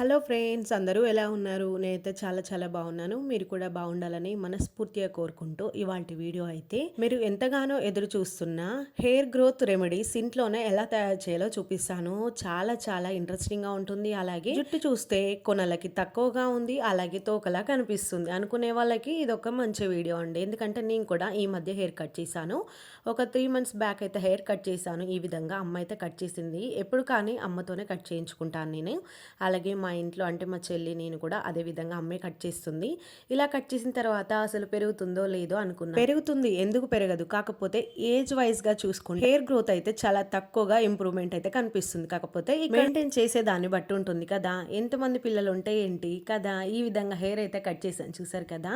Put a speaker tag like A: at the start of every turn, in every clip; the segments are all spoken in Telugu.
A: హలో ఫ్రెండ్స్ అందరూ ఎలా ఉన్నారు? నేనైతే చాలా చాలా బాగున్నాను. మీరు కూడా బాగుండాలని మనస్ఫూర్తిగా కోరుకుంటూ ఇవాళ వీడియో అయితే మీరు ఎంతగానో ఎదురు చూస్తున్న హెయిర్ గ్రోత్ రెమెడీస్ ఇంట్లోనే ఎలా తయారు చేయాలో చూపిస్తాను. చాలా చాలా ఇంట్రెస్టింగ్గా ఉంటుంది. అలాగే జుట్టు చూస్తే కొనలకి తక్కువగా ఉంది అలాగే తోకలా కనిపిస్తుంది. అనుకునే వాళ్ళకి ఇది ఒక మంచి వీడియో అండి. ఎందుకంటే నేను కూడా ఈ మధ్య హెయిర్ కట్ చేశాను. ఒక త్రీ మంత్స్ బ్యాక్ అయితే హెయిర్ కట్ చేశాను. ఈ విధంగా అమ్మ అయితే కట్ చేసింది. ఎప్పుడు కానీ అమ్మతోనే కట్ చేయించుకుంటాను నేను. అలాగే మా ఇంట్లో అంటే మా చెల్లి నేను కూడా అదే విధంగా అమ్మే కట్ చేస్తుంది. ఇలా కట్ చేసిన తర్వాత అసలు పెరుగుతుందో లేదో అనుకున్నా. పెరుగుతుంది. ఎందుకు పెరగదు? కాకపోతే ఏజ్ వైజ్గా చూసుకుంటే హెయిర్ గ్రోత్ అయితే చాలా తక్కువగా ఇంప్రూవ్మెంట్ అయితే కనిపిస్తుంది. కాకపోతే మెయింటైన్ చేసే దాన్ని బట్టి ఉంటుంది కదా. ఎంతమంది పిల్లలు ఉంటే ఏంటి? కదా ఈ విధంగా హెయిర్ అయితే కట్ చేశాను చూసారు కదా.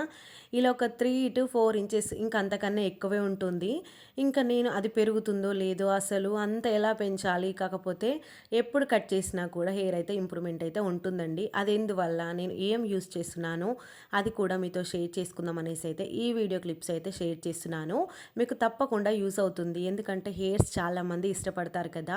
A: ఇలా ఒక త్రీ టు ఫోర్ ఇంచెస్ ఇంకా అంతకన్నా ఎక్కువే ఉంటుంది. ఇంకా నేను అది పెరుగుతుందో లేదో అసలు అంత ఎలా పెంచాలి? కాకపోతే ఎప్పుడు కట్ చేసినా కూడా హెయిర్ అయితే ఇంప్రూవ్మెంట్ అయితే ఉంటుందండి. అది ఎందువల్ల నేను ఏం యూస్ చేస్తున్నాను? అది కూడా మీతో షేర్ చేసుకుందాం అనేసి అయితే ఈ వీడియో క్లిప్స్ అయితే షేర్ చేస్తున్నాను. మీకు తప్పకుండా యూస్ అవుతుంది. ఎందుకంటే హెయిర్స్ చాలామంది ఇష్టపడతారు కదా.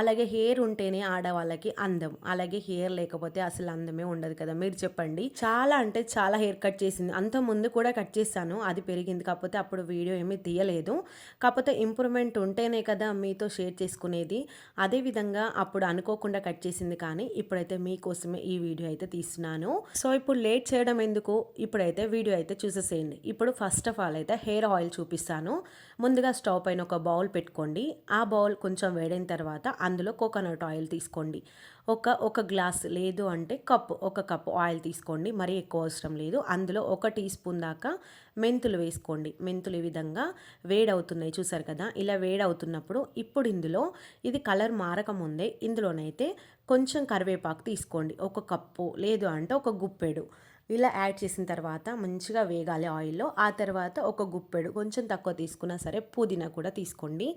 A: అలాగే హెయిర్ ఉంటేనే ఆడవాళ్ళకి అందం. అలాగే హెయిర్ లేకపోతే అసలు అందమే ఉండదు కదా. మీరు చెప్పండి. చాలా అంటే చాలా హెయిర్ కట్ చేసింది. అంత ముందు కూడా కట్ చేశాను. అది పెరిగింది. కాకపోతే అప్పుడు వీడియో ఏమీ తీయలేదు. కాకపోతే ఇంప్రూవ్మెంట్ ఉంటేనే కదా మీతో షేర్ చేసుకునేది. అదేవిధంగా అప్పుడు అనుకోకుండా కట్ చేసింది కానీ ఇప్పుడైతే కోసమే ఈ వీడియో అయితే తీస్తున్నాను. సో ఇప్పుడు లేట్ చేయడం ఎందుకు? ఇప్పుడైతే వీడియో అయితే చూసేసేయండి. ఇప్పుడు ఫస్ట్ ఆఫ్ ఆల్ అయితే హెయిర్ ఆయిల్ చూపిస్తాను. ముందుగా స్టవ్ పైన ఒక బౌల్ పెట్టుకోండి. ఆ బౌల్ కొంచెం వేడైన తర్వాత అందులో కోకోనట్ ఆయిల్ తీసుకోండి. ఒక ఒక గ్లాస్ లేదు అంటే కప్పు ఒక కప్పు ఆయిల్ తీసుకోండి. మరీ ఎక్కువ అవసరం లేదు. అందులో ఒక టీ స్పూన్ దాకా మెంతులు వేసుకోండి. మెంతులు ఈ విధంగా వేడవుతున్నాయి. చూసారు కదా? ఇలా వేడవుతున్నప్పుడు ఇప్పుడు ఇందులో ఇది కలర్ మారకముందే ఇందులోనైతే కొంచెం కరివేపాకు తీసుకోండి. ఒక కప్పు లేదు అంటే ఒక గుప్పెడు. ఇలా యాడ్ చేసిన తర్వాత మంచిగా వేగాలి ఆయిల్లో. ఆ తర్వాత ఒక గుప్పెడు. కొంచెం తక్కువ తీసుకున్నా సరే పుదీనా కూడా తీసుకోండి.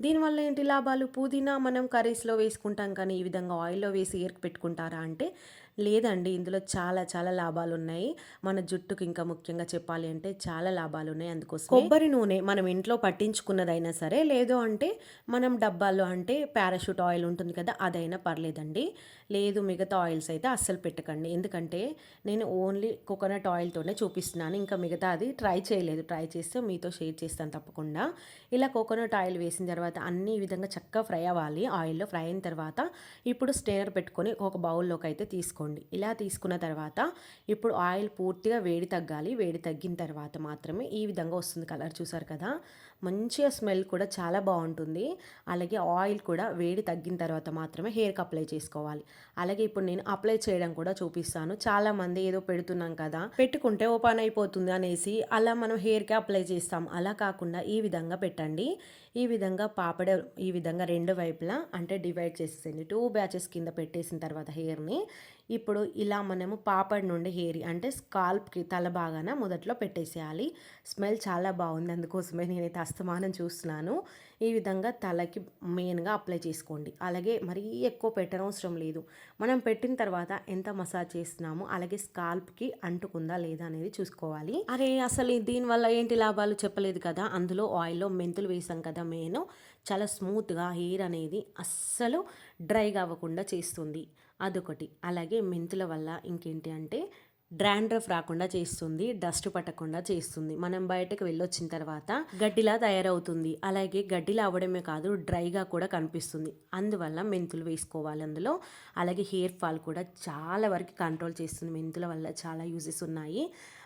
A: దీనివల్ల ఏంటి లాభాలు? పుదీనా మనం కర్రీస్లో వేసుకుంటాం కానీ ఈ విధంగా ఆయిల్లో వేసి ఏర్కి పెట్టుకుంటారా అంటే లేదండి. ఇందులో చాలా చాలా లాభాలు ఉన్నాయి మన జుట్టుకి ఇంకా ముఖ్యంగా చెప్పాలి అంటే చాలా లాభాలు ఉన్నాయి అందుకోసం కొబ్బరి నూనె మనం ఇంట్లో పట్టించుకున్నదైనా సరే లేదు అంటే మనం డబ్బాల్లో అంటే పారాషూట్ ఆయిల్ ఉంటుంది కదా అదైనా పర్లేదండి. లేదు మిగతా ఆయిల్స్ అయితే అస్సలు పెట్టకండి. ఎందుకంటే నేను ఓన్లీ కోకోనట్ ఆయిల్తోనే చూపిస్తున్నాను. ఇంకా మిగతా అది ట్రై చేయలేదు. ట్రై చేస్తే మీతో షేర్ చేస్తాను తప్పకుండా. ఇలా కోకోనట్ ఆయిల్ వేసిన తర్వాత అన్ని విధంగా చక్కగా ఫ్రై అవ్వాలి. ఆయిల్లో ఫ్రై అయిన తర్వాత ఇప్పుడు స్టేనర్ పెట్టుకొని ఒక బౌల్లోకి అయితే తీసుకోండి. ఇలా తీసుకున్న తర్వాత ఇప్పుడు ఆయిల్ పూర్తిగా వేడి తగ్గాలి. వేడి తగ్గిన తర్వాత మాత్రమే ఈ విధంగా వస్తుంది కలర్. చూసారు కదా? మంచిగా స్మెల్ కూడా చాలా బాగుంటుంది. అలాగే ఆయిల్ కూడా వేడి తగ్గిన తర్వాత మాత్రమే హెయిర్కి అప్లై చేసుకోవాలి. అలాగే ఇప్పుడు నేను అప్లై చేయడం కూడా చూపిస్తాను. చాలామంది ఏదో పెడుతున్నాం కదా పెట్టుకుంటే ఓపెన్ అయిపోతుంది అనేసి అలా మనం హెయిర్కి అప్లై చేస్తాం. అలా కాకుండా ఈ విధంగా పెట్టండి. ఈ విధంగా పాపడ ఈ విధంగా రెండు వైపులా అంటే డివైడ్ చేసేసింది టూ బ్యాచెస్ కింద పెట్టేసిన తర్వాత హెయిర్ని ఇప్పుడు ఇలా మనము పాపడ్ నుండి హెయిర్ అంటే స్కాల్ప్కి తల బాగాన మొదట్లో పెట్టేసేయాలి. స్మెల్ చాలా బాగుంది అందుకోసమే నేనైతే అస్తమానం చూస్తున్నాను. ఈ విధంగా తలకి మెయిన్గా అప్లై చేసుకోండి. అలాగే మరీ ఎక్కువ పెట్టనవసరం లేదు. మనం పెట్టిన తర్వాత ఎంత మసాజ్ చేస్తున్నామో అలాగే స్కాల్ప్కి అంటుకుందా లేదా అనేది చూసుకోవాలి. అరే అసలు దీనివల్ల ఏంటి లాభాలు చెప్పలేదు కదా. అందులో ఆయిల్లో మెంతులు వేసాం కదా మెయిన్. చాలా స్మూత్గా హెయిర్ అనేది అస్సలు డ్రైగా అవ్వకుండా చేస్తుంది. అదొకటి. అలాగే మెంతుల వల్ల ఇంకేంటి అంటే డ్రాండ్రఫ్ రాకుండా చేస్తుంది డస్ట్ పట్టకుండా చేస్తుంది. మనం బయటకు వెళ్ళొచ్చిన తర్వాత గడ్డిలా తయారవుతుంది. అలాగే గడ్డిలా అవ్వడమే కాదు డ్రైగా కూడా కనిపిస్తుంది. అందువల్ల మెంతులు వేసుకోవాలి అందులో. అలాగే హెయిర్ ఫాల్ కూడా చాలా వరకు కంట్రోల్ చేస్తుంది. మెంతుల వల్ల చాలా యూజెస్ ఉన్నాయి.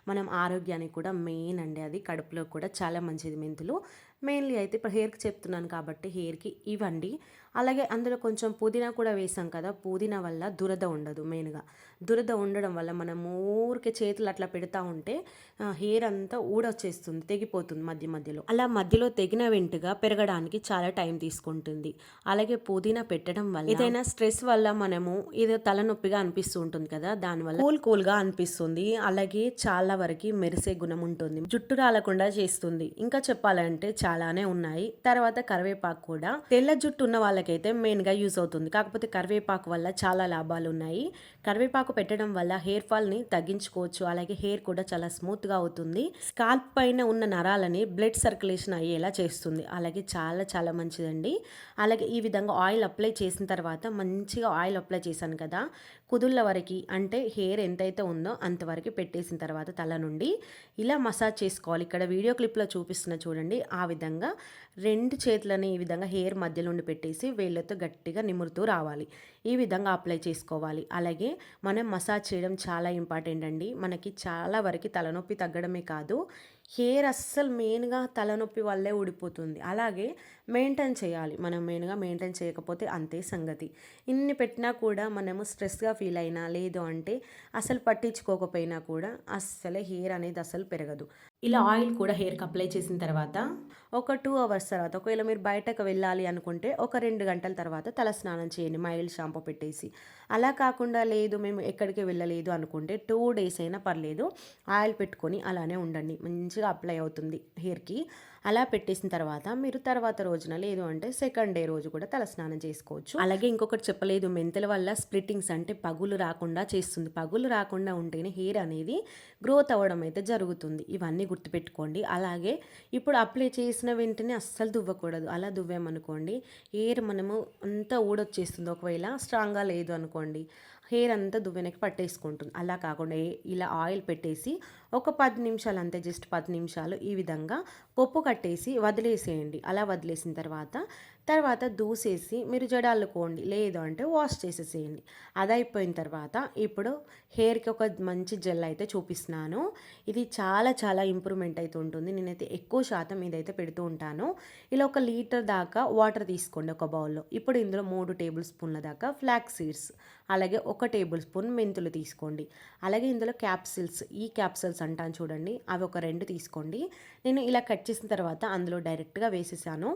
A: మనం ఆరోగ్యానికి కూడా మెయిన్ అండి అది. కడుపులో కూడా చాలా మంచిది మెంతులు. మెయిన్లీ అయితే ఇప్పుడు హెయిర్కి చెప్తున్నాను కాబట్టి హెయిర్కి ఇవ్వండి. అలాగే అందులో కొంచెం పుదీనా కూడా వేసాం కదా పుదీనా వల్ల దురద ఉండదు మెయిన్గా దురద ఉండడం వల్ల మనం ఊరికే చేతులు అట్లా పెడతా ఉంటే హెయిర్ అంతా ఊడొచ్చేస్తుంది తెగిపోతుంది మధ్య మధ్యలో. అలా మధ్యలో తెగిన వెంటగా పెరగడానికి చాలా టైం తీసుకుంటుంది. అలాగే పుదీనా పెట్టడం వల్ల ఏదైనా స్ట్రెస్ వల్ల మనము ఏదో తలనొప్పిగా అనిపిస్తూ ఉంటుంది కదా దానివల్ల కూల్ కూల్గా అనిపిస్తుంది. అలాగే చాలా వరకు మెరిసే గుణం ఉంటుంది. జుట్టు రాలకుండా చేస్తుంది. ఇంకా చెప్పాలంటే చాలానే ఉన్నాయి. తర్వాత కరివేపాకు కూడా. తెల్ల జుట్టు ఉన్న వాళ్ళకైతే మెయిన్గా యూజ్ అవుతుంది. కాకపోతే కరివేపాకు వల్ల చాలా లాభాలు ఉన్నాయి. కరివేపాకు పెట్టడం వల్ల హెయిర్ ఫాల్ని తగ్గించుకోవచ్చు. అలాగే హెయిర్ కూడా చాలా స్మూత్గా అవుతుంది. స్కాల్ప్ పైన ఉన్న నరాలని బ్లడ్ సర్క్యులేషన్ అయ్యేలా చేస్తుంది. అలాగే చాలా చాలా మంచిదండి. అలాగే ఈ విధంగా ఆయిల్ అప్లై చేసిన తర్వాత మంచిగా ఆయిల్ అప్లై చేశాను కదా కుదుళ్ళ వరకు అంటే హెయిర్ ఎంతైతే ఉందో అంతవరకు పెట్టేసిన తర్వాత తల నుండి ఇలా మసాజ్ చేసుకోవాలి. ఇక్కడ వీడియో క్లిప్లో చూపిస్తున్న చూడండి ఆ విధంగా రెండు చేతులని ఈ విధంగా హెయిర్ మధ్య నుండి పెట్టేసి వేళ్ళతో గట్టిగా నిమురుతూ రావాలి. ఈ విధంగా అప్లై చేసుకోవాలి. అలాగే మనం మసాజ్ చేయడం చాలా ఇంపార్టెంట్ అండి. మనకి చాలా వరకు తలనొప్పి తగ్గడమే కాదు హెయిర్ అస్సలు మెయిన్గా తలనొప్పి వల్లే ఊడిపోతుంది. అలాగే మెయింటైన్ చేయాలి. మనం మెయిన్గా మెయింటైన్ చేయకపోతే అంతే సంగతి. ఇన్ని పెట్టినా కూడా మనము స్ట్రెస్గా ఫీల్ అయినా లేదు అంటే అసలు పట్టించుకోకపోయినా కూడా అస్సలే హెయిర్ అనేది అసలు పెరగదు. ఇలా ఆయిల్ కూడా హెయిర్కి అప్లై చేసిన తర్వాత ఒక టూ అవర్స్ తర్వాత ఒకవేళ మీరు బయటకు వెళ్ళాలి అనుకుంటే ఒక రెండు గంటల తర్వాత తల స్నానం చేయండి మైల్డ్ షాంపూ పెట్టేసి. అలా కాకుండా లేదు మేము ఎక్కడికి వెళ్ళలేదు అనుకుంటే టూ డేస్ అయినా పర్లేదు ఆయిల్ పెట్టుకొని అలానే ఉండండి. మంచిగా అప్లై అవుతుంది హెయిర్కి అలా పెట్టేసిన తర్వాత మీరు తర్వాత రోజున లేదు అంటే సెకండ్ డే రోజు కూడా తలస్నానం చేసుకోవచ్చు. అలాగే ఇంకొకటి చెప్పలేదు మెంతుల వల్ల స్ప్లిట్టింగ్స్ అంటే పగులు రాకుండా చేస్తుంది. పగులు రాకుండా ఉంటేనే హెయిర్ అనేది గ్రోత్ అవ్వడం అయితే జరుగుతుంది. ఇవన్నీ గుర్తుపెట్టుకోండి. అలాగే ఇప్పుడు అప్లై చేసిన వెంటనే అస్సలు దువ్వకూడదు. అలా దువ్వామనుకోండి హెయిర్ మనము అంతా ఊడొచ్చేస్తుంది. ఒకవేళ స్ట్రాంగ్గా లేదు అనుకోండి హెయిర్ అంతా దువ్వెనకి పట్టేసుకుంటుంది. అలా కాకుండా ఇలా ఆయిల్ పెట్టేసి ఒక పది నిమిషాలు అంతే జస్ట్ పది నిమిషాలు ఈ విధంగా పప్పు కట్టేసి వదిలేసేయండి. అలా వదిలేసిన తర్వాత తర్వాత దూసేసి మీరు జడాలుకోండి లేదు అంటే వాష్ చేసేసేయండి. అది అయిపోయిన తర్వాత ఇప్పుడు హెయిర్కి ఒక మంచి జెల్ అయితే చూపిస్తున్నాను. ఇది చాలా చాలా ఇంప్రూవ్మెంట్ అయితే ఉంటుంది. నేనైతే ఎక్కువ శాతం ఇదైతే పెడుతూ ఉంటాను. ఇలా ఒక లీటర్ దాకా వాటర్ తీసుకోండి ఒక బౌల్లో. ఇప్పుడు ఇందులో మూడు టేబుల్ స్పూన్ల దాకా ఫ్లాక్ సీడ్స్ అలాగే ఒక టేబుల్ స్పూన్ మెంతులు తీసుకోండి. అలాగే ఇందులో క్యాప్సిల్స్ ఈ క్యాప్సిల్స్ అంటాను చూడండి. అవి ఒక రెండు తీసుకోండి. నేను ఇలా కట్ చేసిన తర్వాత అందులో డైరెక్ట్గా వేసేసాను.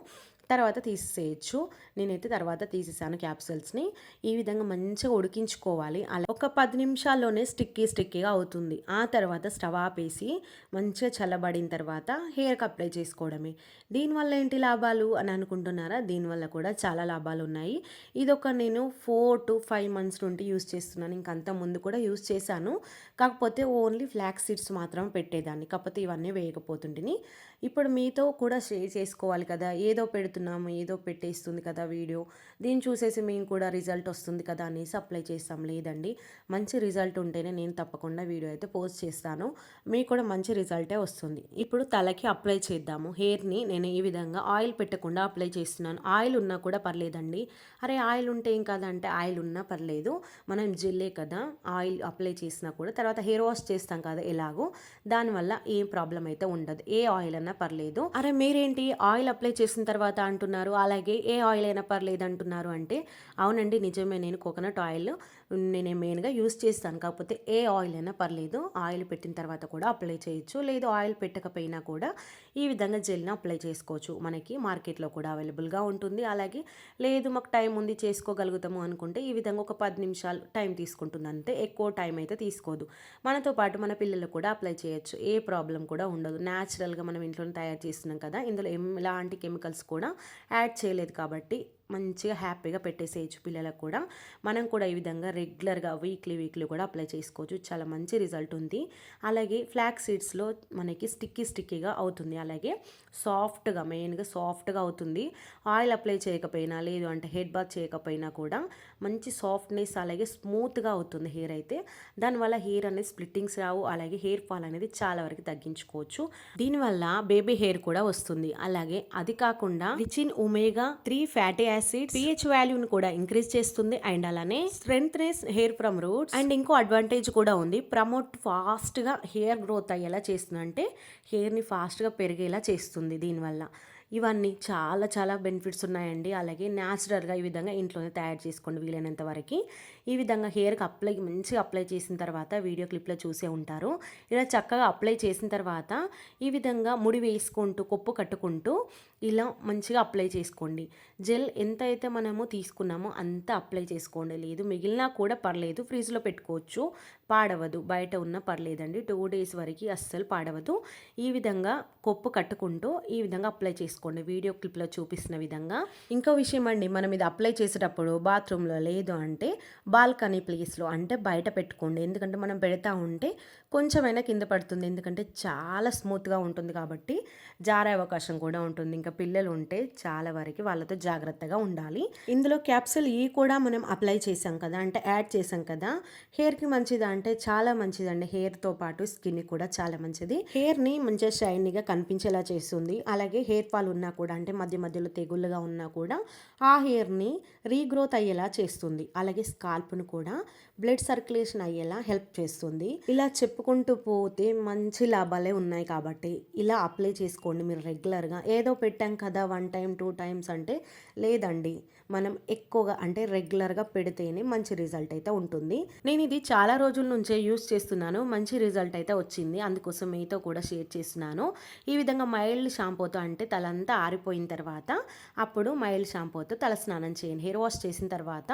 A: తర్వాత తీసేయచ్చు. నేనైతే తర్వాత తీసేసాను క్యాప్సూల్స్ని. ఈ విధంగా మంచిగా ఉడికించుకోవాలి. అలా ఒక పది నిమిషాల్లోనే స్టిక్కీ స్టిక్కీగా అవుతుంది. ఆ తర్వాత స్టవ్ ఆపేసి మంచిగా చల్లబడిన తర్వాత హెయిర్కి అప్లై చేసుకోవడమే. దీనివల్ల ఏంటి లాభాలు అని అనుకుంటున్నారా? దీనివల్ల కూడా చాలా లాభాలు ఉన్నాయి. ఇదొక నేను ఫోర్ టు ఫైవ్ మంత్స్ నుండి యూస్ చేస్తున్నాను. ఇంకంత ముందు కూడా యూస్ చేశాను. కాకపోతే ఓన్లీ ఫ్లాక్ సీడ్స్ మాత్రం పెట్టేదాన్ని. కాకపోతే ఇవన్నీ వేయకపోతుంటిని. ఇప్పుడు మీతో కూడా షేర్ చేసుకోవాలి కదా. ఏదో పెడుతున్నాము ఏదో పెట్టేస్తుంది కదా వీడియో. దీన్ని చూసేసి మేము కూడా రిజల్ట్ వస్తుంది కదా అనేసి అప్లై చేస్తాం. లేదండి మంచి రిజల్ట్ ఉంటేనే నేను తప్పకుండా వీడియో అయితే పోస్ట్ చేస్తాను. మీకు కూడా మంచి రిజల్టే వస్తుంది. ఇప్పుడు తలకి అప్లై చేద్దాము. హెయిర్ని నేను ఈ విధంగా ఆయిల్ పెట్టకుండా అప్లై చేస్తున్నాను. ఆయిల్ ఉన్నా కూడా పర్లేదండి. అరే ఆయిల్ ఉంటే ఏం కాదంటే ఆయిల్ ఉన్నా పర్లేదు. మనం జిల్లే కదా ఆయిల్ అప్లై చేసినా కూడా. తర్వాత హెయిర్ వాష్ చేస్తాం కదా ఎలాగో. దానివల్ల ఏం ప్రాబ్లం అయితే ఉండదు. ఏ ఆయిల్ అన్నా పర్లేదు. అరే మీరేంటి? ఆయిల్ అప్లై చేసిన తర్వాత అంటున్నారు. అలాగే ఏ ఆయిల్ అయినా పర్లేదు అంటున్నారు అంటే అవునండి నిజమే నేను కోకోనట్ ఆయిల్ నేను మెయిన్గా యూస్ చేస్తాను. కాకపోతే ఏ ఆయిల్ అయినా పర్లేదు. ఆయిల్ పెట్టిన తర్వాత కూడా అప్లై చేయొచ్చు. లేదు ఆయిల్ పెట్టకపోయినా కూడా ఈ విధంగా జెల్ని అప్లై చేసుకోవచ్చు. మనకి మార్కెట్లో కూడా అవైలబుల్గా ఉంటుంది. అలాగే లేదు మాకు టైం ఉంది చేసుకోగలుగుతాము అనుకుంటే ఈ విధంగా ఒక పది నిమిషాలు టైం తీసుకుంటుంది. అంతే ఎక్కువ టైం అయితే తీసుకోదు. మనతో పాటు మన పిల్లలు కూడా అప్లై చేయొచ్చు. ఏ ప్రాబ్లం కూడా ఉండదు. న్యాచురల్గా మనం ఇంట్లో తయారు చేస్తున్నాం కదా ఇందులో ఎలాంటి కెమికల్స్ కూడా యాడ్ చేయలేదు కాబట్టి మంచిగా హ్యాపీగా పెట్టేసేయచ్చు పిల్లలకు కూడా మనం కూడా ఈ విధంగా రెగ్యులర్గా వీక్లీ వీక్లీ కూడా అప్లై చేసుకోవచ్చు. చాలా మంచి రిజల్ట్ ఉంది. అలాగే ఫ్లాక్ సీడ్స్లో మనకి స్టిక్కీ స్టిక్కీగా అవుతుంది. అలాగే సాఫ్ట్గా మెయిన్గా సాఫ్ట్గా అవుతుంది. ఆయిల్ అప్లై చేయకపోయినా లేదు అంటే హెడ్ బాత్ చేయకపోయినా కూడా మంచి సాఫ్ట్నెస్ అలాగే స్మూత్గా అవుతుంది హెయిర్ అయితే. దానివల్ల హెయిర్ అనేది స్ప్లిట్టింగ్స్ రావు. అలాగే హెయిర్ ఫాల్ అనేది చాలా వరకు తగ్గించుకోవచ్చు. దీనివల్ల బేబీ హెయిర్ కూడా వస్తుంది. అలాగే అది కాకుండా rich in omega three fatty acid pH వాల్యూని కూడా ఇంక్రీజ్ చేస్తుంది అండ్ అలానే strengthness hair from roots and ఇంకో అడ్వాంటేజ్ కూడా ఉంది. ప్రమోట్ ఫాస్ట్గా హెయిర్ గ్రోత్ అయ్యేలా చేస్తుంది అంటే హెయిర్ని ఫాస్ట్గా పెరిగేలా చేస్తుంది దీనివల్ల. ఇవన్నీ చాలా చాలా బెనిఫిట్స్ ఉన్నాయండి. అలాగే న్యాచురల్గా ఈ విధంగా ఇంట్లోనే తయారు చేసుకోండి వీలైనంత వరకు. ఈ విధంగా హెయిర్కి అప్లై మంచిగా అప్లై చేసిన తర్వాత వీడియో క్లిప్లో చూసే ఉంటారు. ఇలా చక్కగా అప్లై చేసిన తర్వాత ఈ విధంగా ముడి వేసుకుంటూ కొప్పు కట్టుకుంటూ ఇలా మంచిగా అప్లై చేసుకోండి. జెల్ ఎంత అయితే మనము తీసుకున్నామో అంత అప్లై చేసుకోండి. లేదు మిగిలినా కూడా పర్లేదు ఫ్రిడ్జ్లో పెట్టుకోవచ్చు. పాడవదు బయట ఉన్న పర్లేదండి. టూ డేస్ వరకు అస్సలు పాడవదు. ఈ విధంగా కొప్పు కట్టుకుంటూ ఈ విధంగా అప్లై చేసుకోండి. చేసుకోండి వీడియో క్లిప్లో చూపిస్తున్న విధంగా. ఇంకో విషయం అండి మనం ఇది అప్లై చేసేటప్పుడు బాత్రూంలో లేదు అంటే బాల్కనీ ప్లేస్లో అంటే బయట పెట్టుకోండి. ఎందుకంటే మనం పెడతా ఉంటే కొంచెమైనా కింద పడుతుంది. ఎందుకంటే చాలా స్మూత్గా ఉంటుంది కాబట్టి జారే అవకాశం కూడా ఉంటుంది. ఇంకా పిల్లలు ఉంటే చాలా వరకు వాళ్ళతో జాగ్రత్తగా ఉండాలి. ఇందులో క్యాప్సూల్ ఈ కూడా మనం అప్లై చేసాం కదా అంటే యాడ్ చేసాం కదా. హెయిర్కి మంచిదా అంటే చాలా మంచిదండి. హెయిర్తో పాటు స్కిన్ కూడా చాలా మంచిది. హెయిర్ని మంచిగా షైనీగా కనిపించేలా చేస్తుంది. అలాగే హెయిర్ ఫాల్ ఉన్నా కూడా అంటే మధ్య మధ్యలో తెగుళ్ళుగా ఉన్నా కూడా ఆ హెయిర్ని రీగ్రోత్ అయ్యేలా చేస్తుంది. అలాగే స్కాల్ప్ను కూడా బ్లడ్ సర్క్యులేషన్ అయ్యేలా హెల్ప్ చేస్తుంది. ఇలా చెప్పుకుంటూ పోతే మంచి లాభాలే ఉన్నాయి కాబట్టి ఇలా అప్లై చేసుకోండి మీరు రెగ్యులర్గా. ఏదో పెట్టాం కదా వన్ టైం టూ టైమ్స్ అంటే లేదండి. మనం ఎక్కువగా అంటే రెగ్యులర్గా పెడితేనే మంచి రిజల్ట్ అయితే ఉంటుంది. నేను ఇది చాలా రోజుల నుంచే యూస్ చేస్తున్నాను. మంచి రిజల్ట్ అయితే వచ్చింది. అందుకోసం మీతో కూడా షేర్ చేస్తున్నాను. ఈ విధంగా మైల్డ్ షాంపూతో అంటే తలంతా ఆరిపోయిన తర్వాత అప్పుడు మైల్డ్ షాంపూతో తల స్నానం చేయండి. హెయిర్ వాష్ చేసిన తర్వాత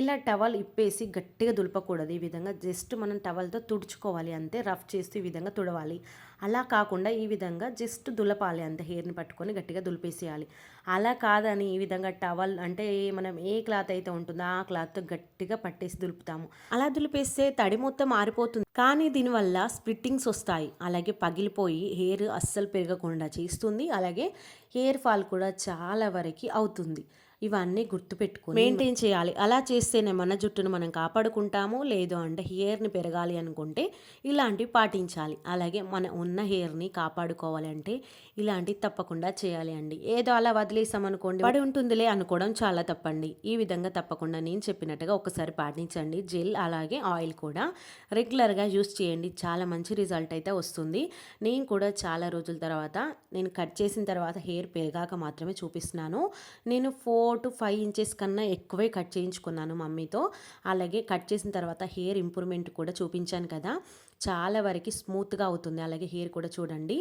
A: ఇలా టవల్ ఇప్పేసి గట్టిగా దులపకూడదు. ఈ విధంగా జస్ట్ మనం టవల్తో తుడుచుకోవాలి అంతే. రఫ్ చేస్తూ ఈ విధంగా తుడవాలి. అలా కాకుండా ఈ విధంగా జస్ట్ దులపాలి అంత హెయిర్ని పట్టుకొని గట్టిగా దులిపేసేయాలి. అలా కాదని ఈ విధంగా టవల్ అంటే మనం ఏ క్లాత్ అయితే ఉంటుందో ఆ క్లాత్తో గట్టిగా పట్టేసి దులుపుతాము. అలా దులిపేస్తే తడి మొత్తం మారిపోతుంది. కానీ దీనివల్ల స్ప్లిట్టింగ్స్ వస్తాయి. అలాగే పగిలిపోయి హెయిర్ అస్సలు పెరగకుండా చేస్తుంది. అలాగే హెయిర్ ఫాల్ కూడా చాలా వరకు అవుతుంది. ఇవన్నీ గుర్తుపెట్టుకుని మెయింటైన్ చేయాలి. అలా చేస్తేనే మన జుట్టును మనం కాపాడుకుంటాము లేదు అంటే హెయిర్ని పెరగాలి అనుకుంటే ఇలాంటివి పాటించాలి. అలాగే మన ఉన్న హెయిర్ని కాపాడుకోవాలంటే ఇలాంటివి తప్పకుండా చేయాలి అండి. ఏదో అలా వదిలేసామనుకోండి పడి ఉంటుందిలే అనుకోవడం చాలా తప్పండి. ఈ విధంగా తప్పకుండా నేను చెప్పినట్టుగా ఒకసారి పాటించండి. జెల్ అలాగే ఆయిల్ కూడా రెగ్యులర్గా యూస్ చేయండి. చాలా మంచి రిజల్ట్ అయితే వస్తుంది. నేను కూడా చాలా రోజుల తర్వాత నేను కట్ చేసిన తర్వాత హెయిర్ పెరగాక మాత్రమే చూపిస్తున్నాను. నేను four four to five inches కన్నా ఎక్కువే కట్ చేయించుకున్నాను మమ్మీతో. అలాగే కట్ చేసిన తర్వాత హెయిర్ ఇంప్రూవ్మెంట్ కూడా చూపించాను కదా. చాలా వరకు స్మూత్గా అవుతుంది. అలాగే హెయిర్ కూడా చూడండి.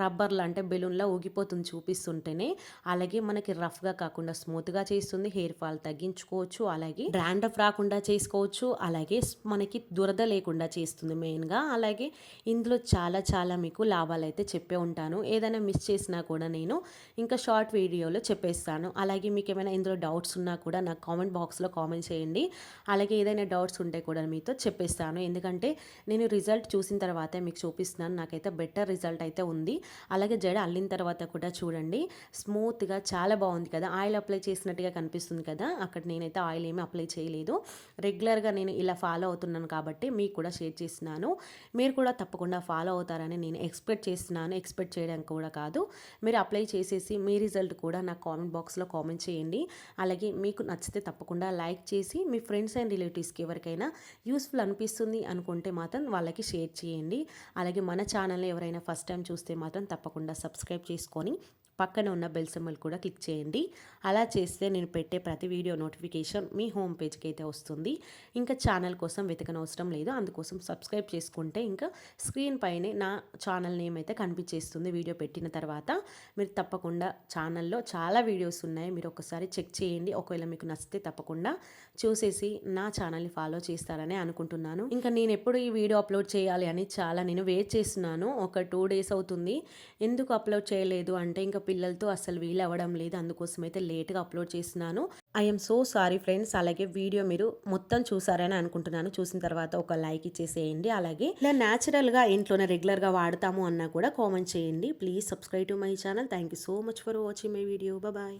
A: రబ్బర్లు అంటే బెలూన్లా ఊగిపోతుంది చూపిస్తుంటేనే. అలాగే మనకి రఫ్గా కాకుండా స్మూత్గా చేస్తుంది. హెయిర్ ఫాల్ తగ్గించుకోవచ్చు. అలాగే డ్రాండ్రఫ్ రాకుండా చేసుకోవచ్చు. అలాగే మనకి దురద లేకుండా చేస్తుంది మెయిన్గా. అలాగే ఇందులో చాలా చాలా మీకు లాభాలు అయితే చెప్పే ఉంటాను. ఏదైనా మిస్ చేసినా కూడా నేను ఇంకా షార్ట్ వీడియోలో చెప్పేస్తాను. అలాగే మీకు ఏమైనా ఇందులో డౌట్స్ ఉన్నా కూడా నాకు కామెంట్ బాక్స్లో కామెంట్ చేయండి. అలాగే ఏదైనా డౌట్స్ ఉంటే కూడా మీతో చెప్పేస్తాను. ఎందుకంటే నేను రిజల్ట్ రిజల్ట్ చూసిన తర్వాత మీకు చూపిస్తున్నాను. నాకైతే బెటర్ రిజల్ట్ అయితే ఉంది. అలాగే జడ అల్లిన తర్వాత కూడా చూడండి. స్మూత్గా చాలా బాగుంది కదా. ఆయిల్ అప్లై చేసినట్టుగా కనిపిస్తుంది కదా. అక్కడ నేనైతే ఆయిల్ ఏమీ అప్లై చేయలేదు. రెగ్యులర్గా నేను ఇలా ఫాలో అవుతున్నాను కాబట్టి మీకు కూడా షేర్ చేస్తున్నాను. మీరు కూడా తప్పకుండా ఫాలో అవుతారని నేను ఎక్స్పెక్ట్ చేస్తున్నాను. ఎక్స్పెక్ట్ చేయడానికి కూడా కాదు. మీరు అప్లై చేసేసి మీ రిజల్ట్ కూడా నా కామెంట్ బాక్స్లో కామెంట్ చేయండి. అలాగే మీకు నచ్చితే తప్పకుండా లైక్ చేసి మీ ఫ్రెండ్స్ అండ్ రిలేటివ్స్కి ఎవరికైనా యూస్ఫుల్ అనిపిస్తుంది అనుకుంటే మాత్రం వాళ్ళకి షేర్ చేయండి. అలాగే మన ఛానల్ని ఎవరైనా ఫస్ట్ టైం చూస్తే మాత్రం తప్పకుండా సబ్స్క్రైబ్ చేసుకొని పక్కన ఉన్న బెల్ సింబల్ కూడా క్లిక్ చేయండి. అలా చేస్తే నేను పెట్టే ప్రతి వీడియో నోటిఫికేషన్ మీ హోమ్ పేజ్కి అయితే వస్తుంది. ఇంకా ఛానల్ కోసం వెతకనవసరం లేదు. అందుకోసం సబ్స్క్రైబ్ చేసుకుంటే ఇంకా స్క్రీన్ పైనే నా ఛానల్ నేమ్ అయితే కనిపించేస్తుంది వీడియో పెట్టిన తర్వాత. మీరు తప్పకుండా ఛానల్లో చాలా వీడియోస్ ఉన్నాయి. మీరు ఒకసారి చెక్ చేయండి. ఒకవేళ మీకు నచ్చితే తప్పకుండా చూసేసి నా ఛానల్ని ఫాలో చేస్తారని అనుకుంటున్నాను. ఇంకా నేను ఎప్పుడు ఈ వీడియో అప్లోడ్ చేయాలి అని చాలా నేను వెయిట్ చేస్తున్నాను. ఒక టూ డేస్ అవుతుంది. ఎందుకు అప్లోడ్ చేయలేదు అంటే ఇంకా పిల్లలతో అసలు వీలు అవ్వడం లేదు. అందుకోసం అయితే లేట్గా అప్లోడ్ చేస్తున్నాను. ఐఎమ్ సో సారీ ఫ్రెండ్స్ అలాగే వీడియో మీరు మొత్తం చూసారని అనుకుంటున్నాను. చూసిన తర్వాత ఒక లైక్ ఇచ్చేసేయండి. అలాగే ఇలా న్యాచురల్గా ఇంట్లోనే రెగ్యులర్గా వాడతాము అన్నా కూడా కామెంట్ చేయండి. Please subscribe to my channel. Thank you so much for watching my video bye